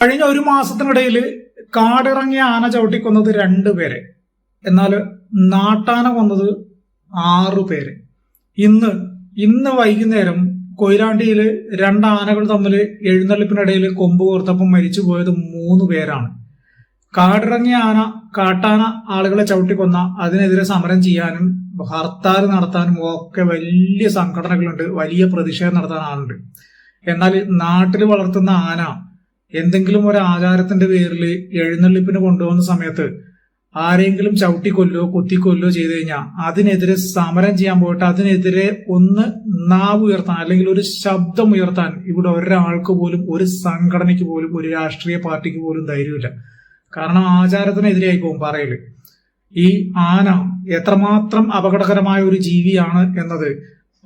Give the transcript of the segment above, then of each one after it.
കഴിഞ്ഞ ഒരു മാസത്തിനിടയിൽ കാടിറങ്ങിയ ആന ചവിട്ടിക്കൊന്നത് രണ്ടുപേരെ എന്നാൽ നാട്ടാന കൊന്നത് ആറു പേര്. ഇന്ന് ഇന്ന് വൈകുന്നേരം കൊയിലാണ്ടിയിൽ രണ്ട് ആനകൾ തമ്മിൽ എഴുന്നള്ളിപ്പിനിടയിൽ കൊമ്പ് കോർത്തപ്പം മരിച്ചു പോയത് മൂന്ന് പേരാണ്. കാടിറങ്ങിയ ആന കാട്ടാന ആളുകളെ ചവിട്ടിക്കൊന്ന അതിനെതിരെ സമരം ചെയ്യാനും ഹർത്താൽ നടത്താനും ഒക്കെ വലിയ സംഘടനകളുണ്ട് വലിയ പ്രതിഷേധം നടത്താൻ ആളുണ്ട്. എന്നാൽ നാട്ടിൽ വളർത്തുന്ന ആന എന്തെങ്കിലും ഒരു ആചാരത്തിന്റെ പേരിൽ എഴുന്നള്ളിപ്പിന് കൊണ്ടുപോകുന്ന സമയത്ത് ആരെങ്കിലും ചവിട്ടിക്കൊല്ലോ കുത്തിക്കൊല്ലോ ചെയ്തു കഴിഞ്ഞാൽ അതിനെതിരെ സമരം ചെയ്യാൻ പോയിട്ട് അതിനെതിരെ ഒന്ന് നാവ് ഉയർത്താൻ അല്ലെങ്കിൽ ഒരു ശബ്ദം ഉയർത്താൻ ഇവിടെ ഒരാൾക്ക് പോലും ഒരു സംഘടനയ്ക്ക് പോലും ഒരു രാഷ്ട്രീയ പാർട്ടിക്ക് പോലും ധൈര്യമില്ല. കാരണം ആചാരത്തിനെതിരെയായി പോകും പറയൽ. ഈ ആന എത്രമാത്രം അപകടകരമായ ഒരു ജീവിയാണ് എന്നത്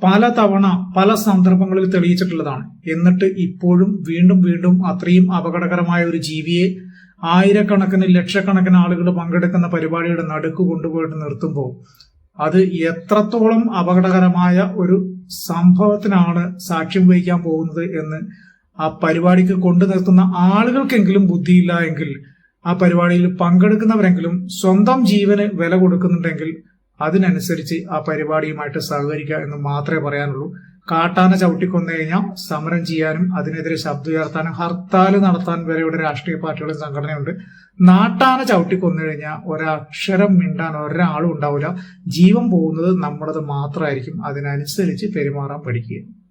പലതവണ പല സന്ദർഭങ്ങളിൽ തെളിയിച്ചിട്ടുള്ളതാണ്. എന്നിട്ട് ഇപ്പോഴും വീണ്ടും വീണ്ടും അത്രയും അപകടകരമായ ഒരു ജീവിയെ ആയിരക്കണക്കിന് ലക്ഷക്കണക്കിന് ആളുകൾ പങ്കെടുക്കുന്ന പരിപാടിയുടെ നടുക്ക് കൊണ്ടുപോയിട്ട് നിർത്തുമ്പോൾ അത് എത്രത്തോളം അപകടകരമായ ഒരു സംഭവത്തിനാണ് സാക്ഷ്യം വഹിക്കാൻ പോകുന്നത് എന്ന് ആ പരിപാടിക്ക് കൊണ്ടു നിർത്തുന്ന ആളുകൾക്കെങ്കിലും ബുദ്ധിയില്ല എങ്കിൽ ആ പരിപാടിയിൽ പങ്കെടുക്കുന്നവരെങ്കിലും സ്വന്തം ജീവന് വില കൊടുക്കുന്നുണ്ടെങ്കിൽ അതിനനുസരിച്ച് ആ പരിപാടിയുമായിട്ട് സഹകരിക്കുക എന്ന് മാത്രമേ പറയാനുള്ളൂ. കാട്ടാന ചവിട്ടിക്കൊന്നു കഴിഞ്ഞാൽ സമരം ചെയ്യാനും അതിനെതിരെ ശബ്ദം ഉയർത്താനും ഹർത്താൽ നടത്താൻ ഇവിടെ രാഷ്ട്രീയ പാർട്ടികളും സംഘടനയുണ്ട്. നാട്ടാന ചവിട്ടിക്കൊന്നു കഴിഞ്ഞാൽ ഒരക്ഷരം മിണ്ടാൻ ഒരാളും ഉണ്ടാവില്ല. ജീവൻ പോകുന്നത് നമ്മുടേത് മാത്രമായിരിക്കും. അതിനനുസരിച്ച് പെരുമാറാൻ പഠിക്കുക.